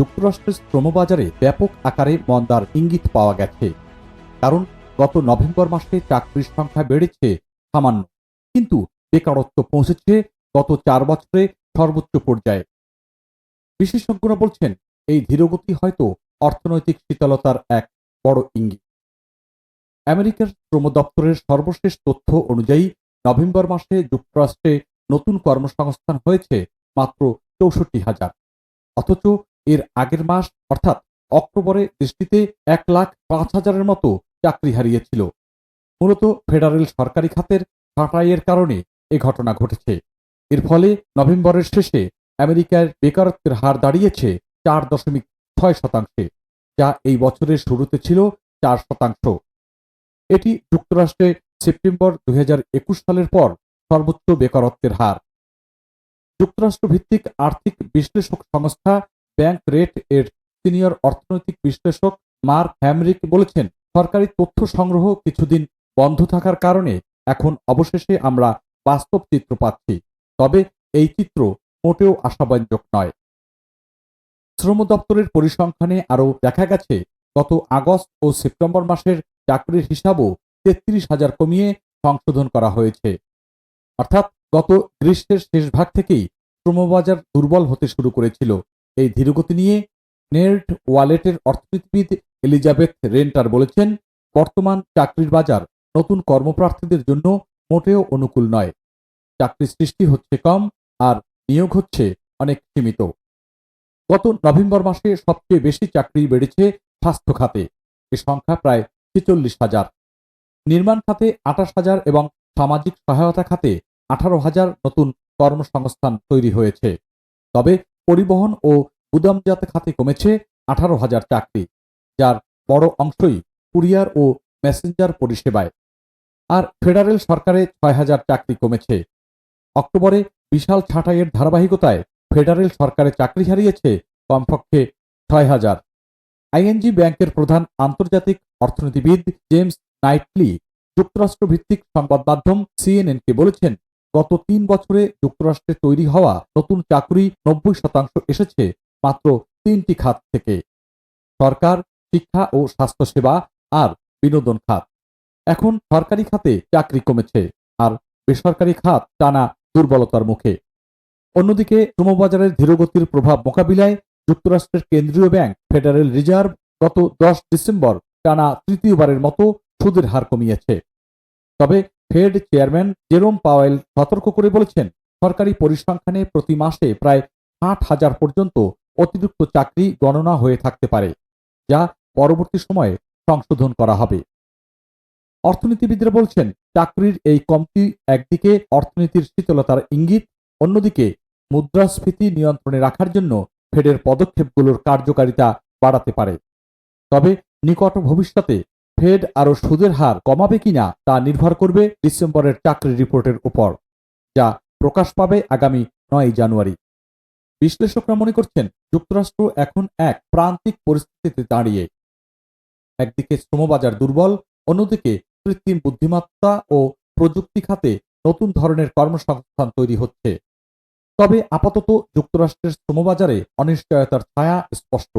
যুক্তরাষ্ট্রের শ্রমবাজারে ব্যাপক আকারে মন্দার ইঙ্গিত পাওয়া গেছে। কারণ গত নভেম্বর মাসে চাকরির সংখ্যা বেড়েছে সামান্য, কিন্তু বেকারত্ব পৌঁছেছে গত চার বছরে সর্বোচ্চ পর্যায়ে। বিশেষজ্ঞরা বলছেন, এই ধীরগতি হয়তো অর্থনৈতিক শীতলতার এক বড় ইঙ্গিত। আমেরিকার শ্রম দপ্তরের সর্বশেষ তথ্য অনুযায়ী, নভেম্বর মাসে যুক্তরাষ্ট্রে নতুন কর্মসংস্থান হয়েছে মাত্র চৌষট্টি হাজার। অথচ এর আগের মাস, অর্থাৎ অক্টোবরে দেশটিতে এক লাখ পাঁচ হাজারের মতো চাকরি হারিয়েছিল। মূলত ফেডারেল সরকারি খাতের ছাঁটাইয়ের কারণে এ ঘটনা ঘটেছে। এর ফলে নভেম্বরের শেষে আমেরিকার বেকারত্বের হার দাঁড়িয়েছে চার দশমিক ছয় শতাংশে, যা এই বছরের শুরুতে ছিল চার শতাংশ। এটি যুক্তরাষ্ট্রে সেপ্টেম্বর দুই হাজার একুশ সালের পর সর্বোচ্চ বেকারত্বের হার। যুক্তরাষ্ট্র ভিত্তিক আর্থিক বিশ্লেষক সংস্থা ব্যাংক রেট এর সিনিয়র অর্থনৈতিক বিশ্লেষক মার্ক হ্যামরিক বলেছেন, সরকারি তথ্য সংগ্রহ কিছুদিন বন্ধ থাকার কারণে এখন অবশেষে আমরা বাস্তব চিত্র পাচ্ছি। তবে এই চিত্র মোটেও আশাব্যঞ্জক নয়। শ্রম দপ্তরের পরিসংখ্যানে আরও দেখা গেছে, গত আগস্ট ও সেপ্টেম্বর মাসের চাকরির হিসাবও তেত্রিশ হাজার কমিয়ে সংশোধন করা হয়েছে। অর্থাৎ গত গ্রীষ্মের শেষ ভাগ থেকেই শ্রমবাজার দুর্বল হতে শুরু করেছিল। এই ধীরগতি নিয়ে নেট ওয়ালেটের অর্থনীতিবিদ এলিজাবেথ রেন্টার বলেছেন, বর্তমান চাকরির বাজার নতুন কর্মপ্রার্থীদের জন্য মোটেও অনুকূল নয়। চাকরি সৃষ্টি হচ্ছে কম আর নিয়োগ হচ্ছে অনেক সীমিত। গত নভেম্বর মাসে সবচেয়ে বেশি চাকরি বেড়েছে স্বাস্থ্য খাতে এ সংখ্যা প্রায় ছেচল্লিশ হাজার। নির্মাণ খাতে আঠাশ হাজার এবং সামাজিক সহায়তা খাতে আঠারো হাজার নতুন কর্মসংস্থান তৈরি হয়েছে। তবে পরিবহন ও গুদামজাত খাতে কমেছে আঠারো হাজার চাকরি, যার বড় অংশই কুরিয়ার ও মেসেঞ্জার পরিষেবায়। আর ফেডারেল সরকারে ছয় হাজার চাকরি কমেছে। অক্টোবরে বিশাল ছাঁটাইয়ের ধারাবাহিকতায় ফেডারেল সরকারে চাকরি হারিয়েছে কমপক্ষে ছয় হাজার। আইএনজি ব্যাংকের প্রধান আন্তর্জাতিক অর্থনীতিবিদ জেমস নাইটলি যুক্তরাষ্ট্রভিত্তিক সংবাদ মাধ্যম সিএনএনকে বলেছেন গত তিন বছরে যুক্তরাষ্ট্রে তৈরি হওয়া নতুন চাকরি নব্বই শতাংশ এসেছে মাত্র তিনটি খাত থেকে। সরকার, শিক্ষা ও স্বাস্থ্যসেবা আর বিনোদন খাত। এখন সরকারি খাতে চাকরি কমেছে আর বেসরকারি খাত টানা দুর্বলতার মুখে। অন্যদিকে শ্রমবাজারের ধীরগতির প্রভাব মোকাবিলায় যুক্তরাষ্ট্রের কেন্দ্রীয় ব্যাংক ফেডারেল রিজার্ভ গত দশ ডিসেম্বর টানা তৃতীয়বারের মতো সুদের হার কমিয়েছে। তবে ফেড চেয়ারম্যান জেরোম পাওয়েল সতর্ক করে বলেছেন, সরকারি পরিসংখ্যানে প্রতি মাসে প্রায় ষাট হাজার পর্যন্ত অতিরিক্ত চাকরি গণনা হয়ে থাকতে পারে, যা পরবর্তী সময়ে সংশোধন করা হবে। অর্থনীতিবিদরা বলছেন, চাকরির এই কমতি একদিকে অর্থনীতির শীতলতার ইঙ্গিত, অন্যদিকে মুদ্রাস্ফীতি নিয়ন্ত্রণে রাখার জন্য ফেডের পদক্ষেপগুলোর কার্যকারিতা বাড়াতে পারে। তবে নিকট ভবিষ্যতে ফেড আরও সুদের হার কমাবে কিনা তা নির্ভর করবে ডিসেম্বরের চাকরি রিপোর্টের উপর, যা প্রকাশ পাবে আগামী নয় জানুয়ারি। বিশ্লেষকরা মনে করছেন, যুক্তরাষ্ট্র এখন এক প্রান্তিক পরিস্থিতিতে দাঁড়িয়ে। একদিকে শ্রমবাজার দুর্বল, অন্যদিকে কৃত্রিম বুদ্ধিমত্তা ও প্রযুক্তি খাতে নতুন ধরনের কর্মসংস্থান তৈরি হচ্ছে। তবে আপাতত যুক্তরাষ্ট্রের শ্রমবাজারে অনিশ্চয়তার ছায়া স্পষ্ট।